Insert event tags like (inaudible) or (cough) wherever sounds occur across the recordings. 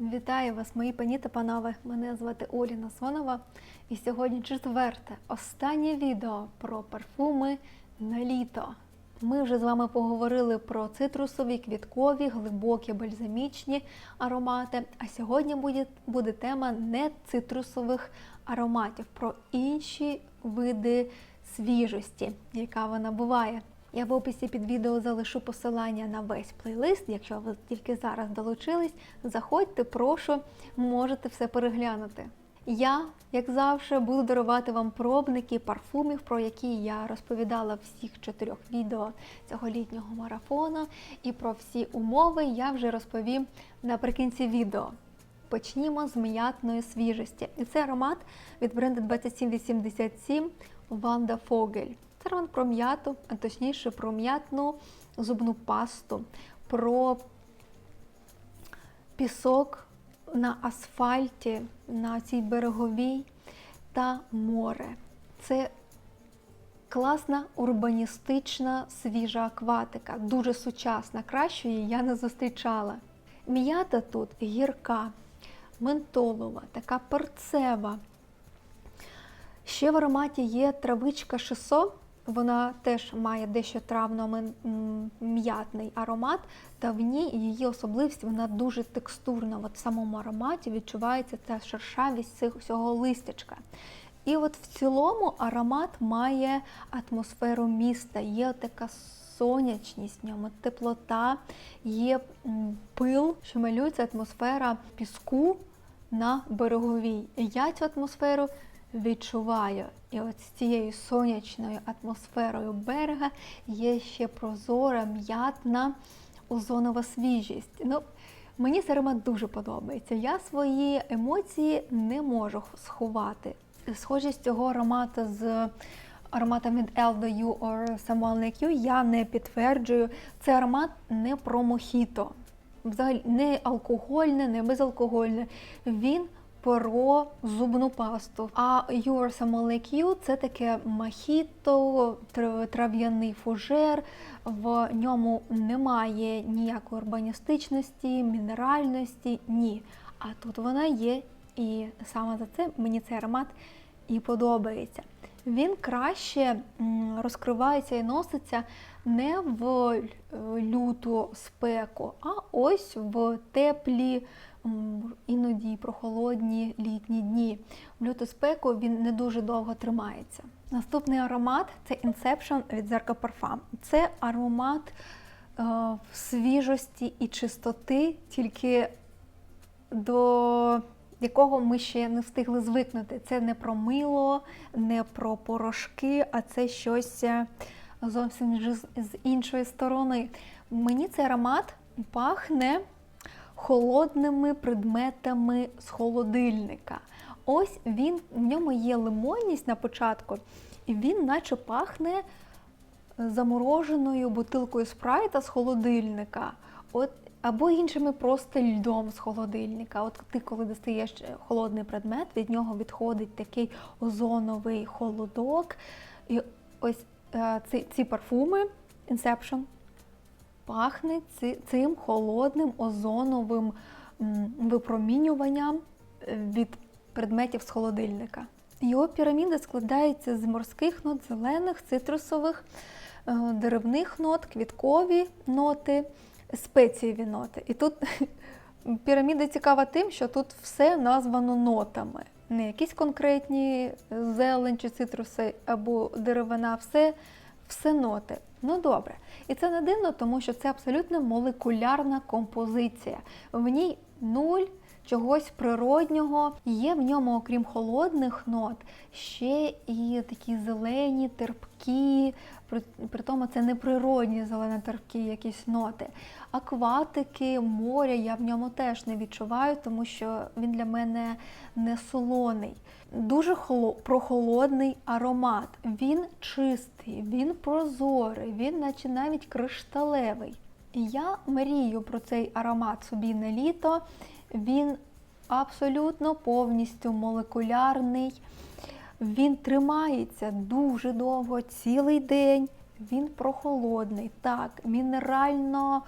Вітаю вас, мої пані та панове. Мене звати Оліна Сонова. І сьогодні четверте, останнє відео про парфуми на літо. Ми вже з вами поговорили про цитрусові, квіткові, глибокі бальзамічні аромати. А сьогодні буде, буде тема не цитрусових ароматів, про інші види свіжості, яка вона буває. Я в описі під відео залишу посилання на весь плейлист. Якщо ви тільки зараз долучились, заходьте, прошу, можете все переглянути. Я, як завжди, буду дарувати вам пробники парфумів, про які я розповідала всіх чотирьох відео цього літнього марафону. І про всі умови я вже розповім наприкінці відео. Почнімо з м'ятної свіжості. І це аромат від бренду 2787 Ванда Фогель. Аромат про м'яту, а точніше про м'ятну зубну пасту, про пісок на асфальті, на цій береговій та море. Це класна урбаністична свіжа акватика, дуже сучасна. Кращої я не зустрічала. М'ята тут гірка, ментолова, така перцева. Ще в ароматі є травичка шисо. Вона теж має дещо травно-м'ятний аромат, та в ній її особливість вона дуже текстурна. От в самому ароматі відчувається ця шершавість цього листячка. І от в цілому аромат має атмосферу міста, є така сонячність в ньому, теплота, є пил, що малюється атмосфера піску на береговій. Я цю атмосферу відчуваю. І от з цією сонячною атмосферою берега є ще прозора, м'ятна озонова свіжість. Ну, мені цей аромат дуже подобається. Я свої емоції не можу сховати. Схожість цього аромату з ароматом від LDU or Someone Like я не підтверджую. Це аромат не про мохіто. Взагалі не алкогольне, не безалкогольне. Він про зубну пасту. А Your Like You – це таке мохіто, тр- трав'яний фужер. В ньому немає ніякої урбаністичності, мінеральності, ні. А тут вона є, і саме за це мені цей аромат і подобається. Він краще розкривається і носиться не в люту спеку, а ось в теплі, іноді й прохолодні літні дні. В люту спеку він не дуже довго тримається. Наступний аромат це Inception від Zerka Parfum. Це аромат е, свіжості і чистоти, тільки до якого ми ще не встигли звикнути. Це не про мило, не про порошки, а це щось е, зовсім з іншої сторони. Мені цей аромат пахне холодними предметами з холодильника. Ось він, в ньому є лимонність на початку, і він наче пахне замороженою бутилкою спрайта з холодильника. От, або іншими просто льдом з холодильника. От ти, коли достаєш холодний предмет, від нього відходить такий озоновий холодок. І ось е, ці, ці парфуми Inception пахне цим холодним озоновим випромінюванням е, від предметів з холодильника. Його піраміда складається з морських нот, зелених, цитрусових, е, деревних нот, квіткові ноти, спецієві ноти. І тут (laughs) піраміда цікава тим, що тут все названо нотами. Не якісь конкретні е, зелень чи цитруси або деревина, все, все ноти. Ну добре. І це не дивно, тому що це абсолютно молекулярна композиція. В ній нуль чогось природнього. Є в ньому, окрім холодних нот, ще і такі зелені, терпкі, при, при тому це не природні зелено терпкі якісь ноти. Акватики, моря я в ньому теж не відчуваю, тому що він для мене не солоний. Дуже холо- прохолодний аромат. Він чистий, він прозорий, він наче навіть кришталевий. Я мрію про цей аромат собі на літо. Він абсолютно повністю молекулярний. Він тримається дуже довго, цілий день. Він прохолодний, так, мінерально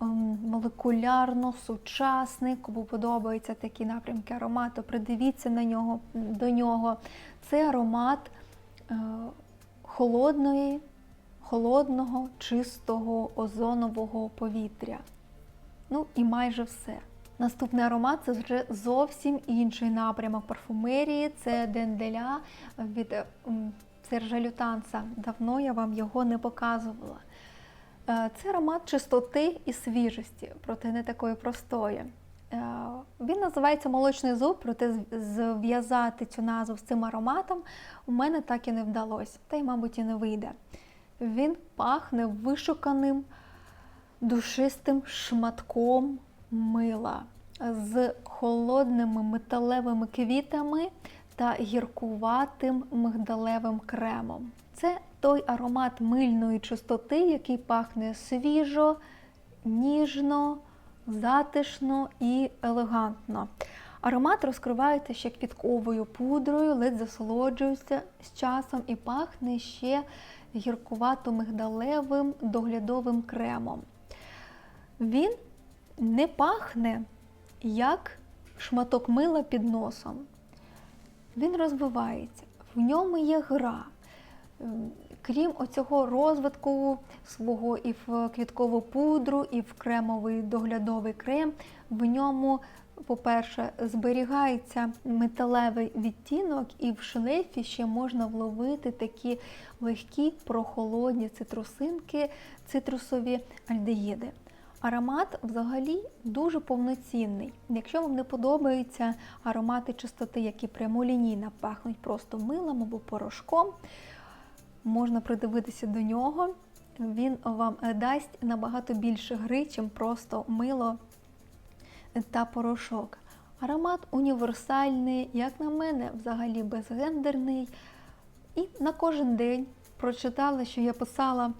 ем, молекулярно сучасний. Кому подобаються такі напрямки аромату, придивіться на нього до нього. Це аромат е, холодної, холодного, чистого озонового повітря. Ну і майже все. Наступний аромат це вже зовсім інший напрямок парфумерії. Це денделя від е, Сержа Лютанса. Давно я вам його не показувала. Е, Це аромат чистоти і свіжості, проте не такої простої. Е, Він називається молочний зуб, проте зв'язати цю назву з цим ароматом у мене так і не вдалося, та й, мабуть, і не вийде. Він пахне вишуканим душистим шматком мила з холодними металевими квітами та гіркуватим мигдалевим кремом. Це той аромат мильної чистоти, який пахне свіжо, ніжно, затишно і елегантно. Аромат розкривається ще квітковою пудрою, ледь засолоджується з часом і пахне ще гіркувато-мигдалевим доглядовим кремом. Він не пахне як шматок мила під носом. Він розвивається, в ньому є гра. Ем, Крім оцього розвитку свого і в квіткову пудру, і в кремовий доглядовий крем, в ньому, по-перше, зберігається металевий відтінок, і в шлейфі ще можна вловити такі легкі прохолодні цитрусинки, цитрусові альдегіди. Аромат взагалі дуже повноцінний. Якщо вам не подобаються аромати чистоти, які прямолінійно пахнуть просто милом або порошком, можна придивитися до нього. Він вам дасть набагато більше гри, чим просто мило та порошок. Аромат універсальний, як на мене, взагалі безгендерний. І на кожен день прочитала, що я писала,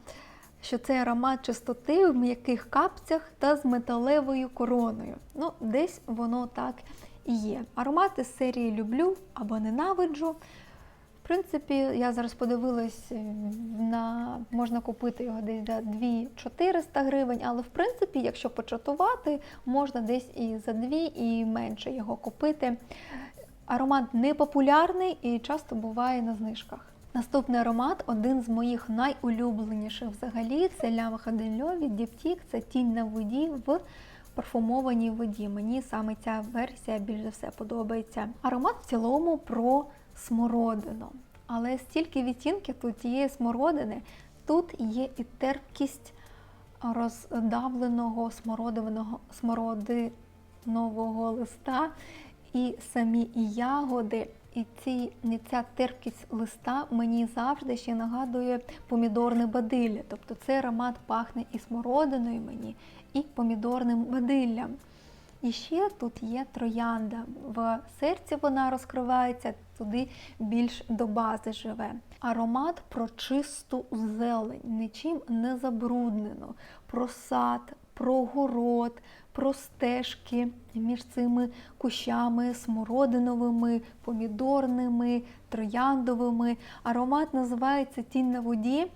що це аромат чистоти в м'яких капцях та з металевою короною. Ну, десь воно так і є. Аромати з серії люблю або ненавиджу. В принципі, я зараз подивилась е, на можна купити його десь за 2-400 гривень, але в принципі, якщо початувати, можна десь і за 2 і менше його купити. Аромат не популярний і часто буває на знижках. Наступний аромат один з моїх найулюбленіших взагалі. Це Лява Хадельо від Діптік. Це тінь на воді в парфумованій воді. Мені саме ця версія більш за все подобається. Аромат в цілому про смородину. Але стільки відтінків тут є смородини, тут є і терпкість роздавленого смородиного смородинового листа, і самі ягоди. І ці, ця терпкість листа мені завжди ще нагадує помідорне бадилля. Тобто цей аромат пахне і смородиною мені, і помідорним бадиллям. І ще тут є троянда. В серці вона розкривається, туди більш до бази живе. Аромат про чисту зелень, нічим не забруднену, про сад, про город, про стежки між цими кущами смородиновими, помідорними, трояндовими. Аромат називається Тінь на воді,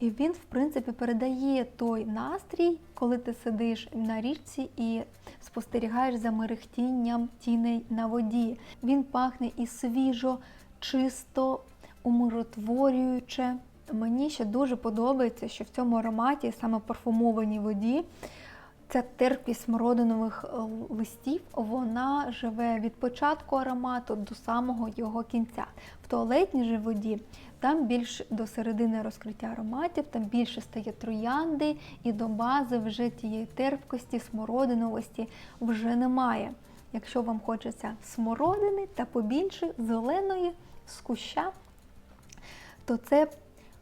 і він, в принципі, передає той настрій, коли ти сидиш на річці і спостерігаєш за мерехтінням тіней на воді. Він пахне і свіжо, чисто, умиротворююче. Мені ще дуже подобається, що в цьому ароматі, саме парфумованій воді, Ця терпкість смородинових е, листів вона живе від початку аромату до самого його кінця. В туалетній же воді там більш до середини розкриття ароматів, там більше стає троянди, і до бази вже тієї терпкості, смородиновості вже немає. Якщо вам хочеться смородини та побільше зеленої з куща, то це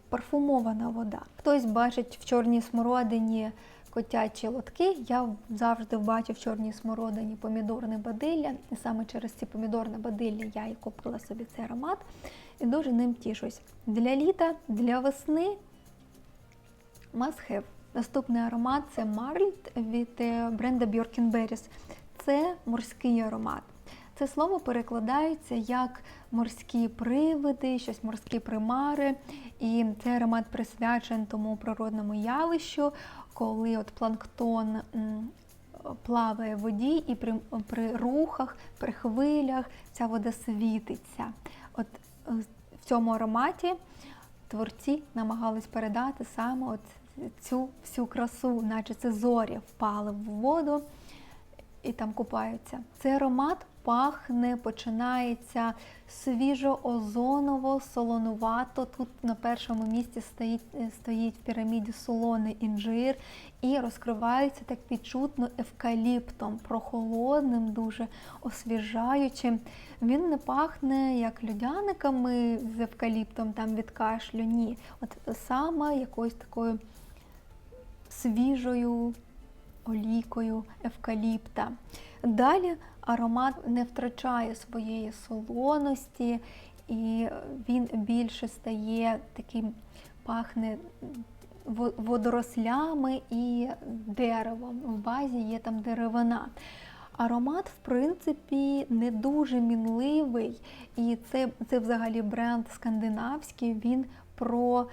парфумована вода. Хтось бачить в чорній смородині котячі лотки. Я завжди бачу в чорній смородині помідорне бадилля, і саме через ці помідорне бадилля я і купила собі цей аромат і дуже ним тішусь. Для літа, для весни have. Наступний аромат це Марльт від е, бренда Bjork Berries. Це морський аромат. Це слово перекладається як морські привиди, щось морські примари. І цей аромат присвячений тому природному явищу, коли от планктон плаває в воді і при, при рухах, при хвилях ця вода світиться. От е, в цьому ароматі творці намагались передати саме от цю всю красу, наче це зорі впали в воду і там купаються. Цей аромат пахне, починається свіжо-озоново, солонувато. Тут на першому місці стоїть, е, стоїть в піраміді солоний інжир і розкривається так відчутно евкаліптом, прохолодним, дуже освіжаючим. Він не пахне як людяниками з евкаліптом там від кашлю. Ні, от саме якоюсь такою свіжою олійкою евкаліпта. Далі аромат не втрачає своєї солоності, і він більше стає таким, пахне водорослями і деревом. В базі є там деревина. Аромат, в принципі, не дуже мінливий, і це, це взагалі бренд скандинавський. Він про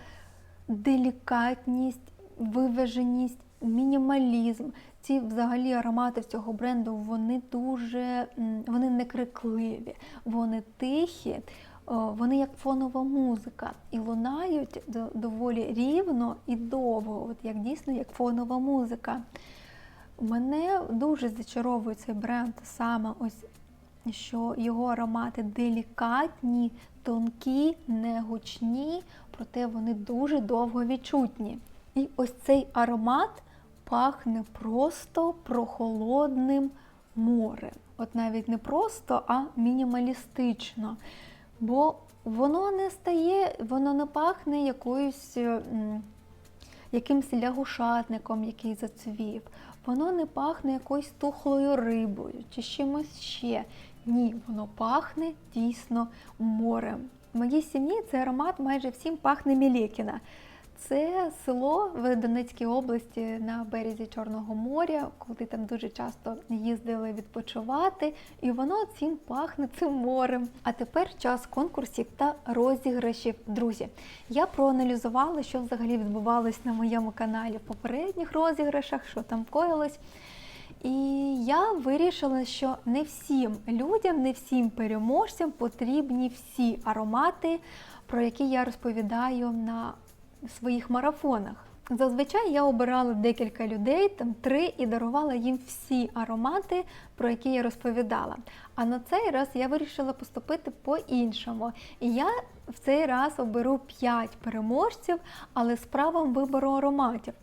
делікатність, виваженість, мінімалізм. Ці взагалі аромати цього бренду вони дуже вони не крикливі, вони тихі, вони як фонова музика і лунають доволі рівно і довго, от як дійсно як фонова музика. Мене дуже зачаровує цей бренд саме ось що його аромати делікатні, тонкі, не гучні, проте вони дуже довго відчутні. І ось цей аромат пахне просто прохолодним морем. От навіть не просто, а мінімалістично. Бо воно не стає, воно не пахне якоюсь. Якимсь лягушатником, який зацвів. Воно не пахне якоюсь тухлою рибою чи чимось ще. Ні, воно пахне дійсно морем. В моїй сім'ї цей аромат майже всім пахне Мілєкіна. Це село в Донецькій області на березі Чорного моря, куди там дуже часто їздили відпочивати, і воно цим пахне цим морем. А тепер час конкурсів та розіграшів. Друзі, я проаналізувала, що взагалі відбувалось на моєму каналі в попередніх розіграшах, що там коїлось. І я вирішила, що не всім людям, не всім переможцям потрібні всі аромати, про які я розповідаю на своїх марафонах. Зазвичай я обирала декілька людей, там три, і дарувала їм всі аромати, про які я розповідала. А на цей раз я вирішила поступити по-іншому. І я в цей раз оберу 5 переможців, але з правом вибору ароматів.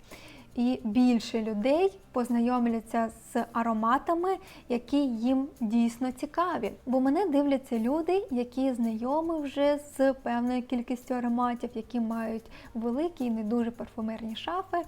І більше людей познайомляться з ароматами, які їм дійсно цікаві. Бо мене дивляться люди, які знайомі вже з певною кількістю ароматів, які мають великі і не дуже парфумерні шафи,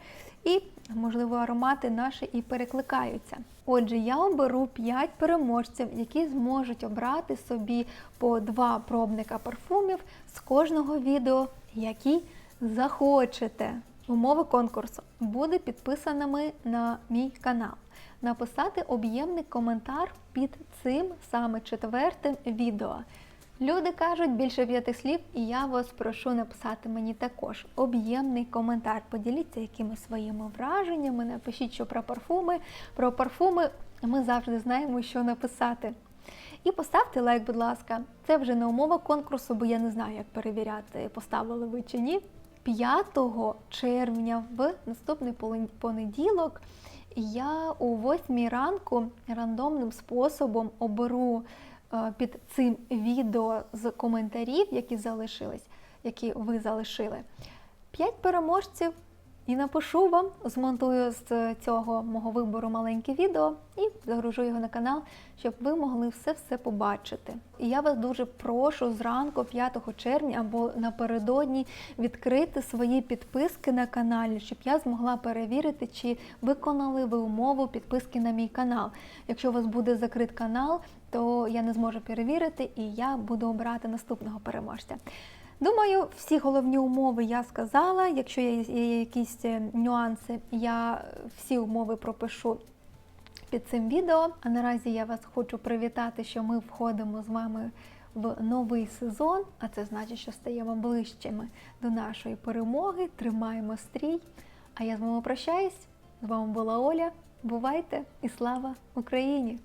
і, можливо, аромати наші і перекликаються. Отже, я оберу 5 переможців, які зможуть обрати собі по два пробника парфумів з кожного відео, які захочете. Умови конкурсу буде підписаними на мій канал. Написати об'ємний коментар під цим саме четвертим відео. Люди кажуть більше п'яти слів, і я вас прошу написати мені також об'ємний коментар. Поділіться якимись своїми враженнями, напишіть, що про парфуми. Про парфуми ми завжди знаємо, що написати. І поставте лайк, будь ласка. Це вже не умова конкурсу, бо я не знаю, як перевіряти, поставили ви чи ні. 5 червня в наступний понеділок я о 8 ранку рандомним способом оберу е, під цим відео з коментарів, які залишились, які ви залишили, 5 переможців. І напишу вам, змонтую з цього мого вибору маленьке відео і загружу його на канал, щоб ви могли все-все побачити. І я вас дуже прошу зранку, 5 червня або напередодні відкрити свої підписки на каналі, щоб я змогла перевірити, чи виконали ви умову підписки на мій канал. Якщо у вас буде закрит канал, то я не зможу перевірити і я буду обирати наступного переможця. Думаю, всі головні умови я сказала. Якщо є якісь е, нюанси, я всі умови пропишу під цим відео. А наразі я вас хочу привітати, що ми входимо з вами в новий сезон, а це значить, що стаємо ближчими до нашої перемоги. Тримаємо стрій. А я з вами прощаюсь. З вами була Оля. Бувайте і слава Україні!